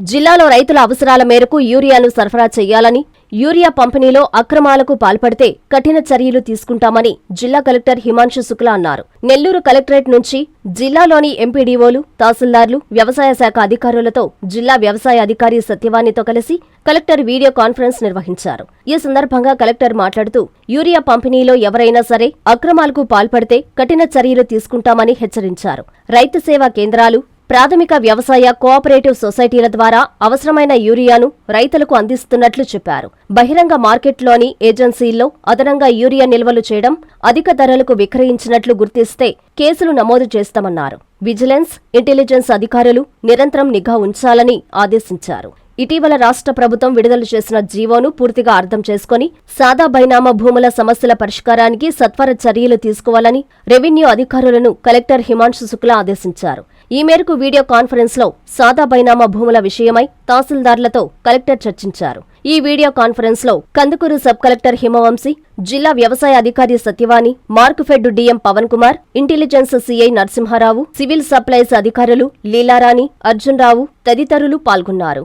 జిల్లాలో రైతుల అవసరాల మేరకు యూరియాను సరఫరా చేయాలని యూరియా పంపిణీలో అక్రమాలకు పాల్పడితే కఠిన చర్యలు తీసుకుంటామని జిల్లా కలెక్టర్ హిమాంశు శుక్లా అన్నారు. నెల్లూరు కలెక్టరేట్ నుంచి జిల్లాలోని ఎంపీడీఓలు తహసీల్దార్లు వ్యవసాయ శాఖ అధికారులతో జిల్లా వ్యవసాయ అధికారి సత్యవాణితో కలిసి కలెక్టర్ వీడియో కాన్ఫరెన్స్ నిర్వహించారు. ఈ సందర్భంగా కలెక్టర్ మాట్లాడుతూ యూరియా పంపిణీలో ఎవరైనా సరే అక్రమాలకు పాల్పడితే కఠిన చర్యలు తీసుకుంటామని హెచ్చరించారు. రైతు సేవా కేంద్రాలు ప్రాథమిక వ్యవసాయ కోఆపరేటివ్ సొసైటీల ద్వారా అవసరమైన యూరియాను రైతులకు అందిస్తున్నట్లు చెప్పారు. బహిరంగ మార్కెట్లోని ఏజెన్సీల్లో అదనంగా యూరియా నిల్వలు చేయడం అధిక ధరలకు విక్రయించినట్లు గుర్తిస్తే కేసులు నమోదు చేస్తామన్నారు. విజిలెన్స్ ఇంటెలిజెన్స్ అధికారులు నిరంతరం నిఘా ఉంచాలని ఆదేశించారు. ఇటీవల రాష్ట్ర ప్రభుత్వం విడుదల చేసిన జీవోను పూర్తిగా అర్థం చేసుకుని సాదా బైనామా భూముల సమస్యల పరిష్కారానికి సత్వర చర్యలు తీసుకోవాలని రెవెన్యూ అధికారులను కలెక్టర్ హిమాంశు శుక్లా ఆదేశించారు. ఈ మేరకు వీడియో కాన్ఫరెన్స్లో సాదా బైనామా భూముల విషయమై తహసీల్దార్లతో కలెక్టర్ చర్చించారు. ఈ వీడియో కాన్ఫరెన్స్లో కందుకూరు సబ్ కలెక్టర్ హిమవంశీ జిల్లా వ్యవసాయ అధికారి Satyavani Markfed DM Pavan Kumar intelligence CI Narasimharao civil supplies అధికారులు లీలారాణి అర్జున్ రావు తదితరులు పాల్గొన్నారు.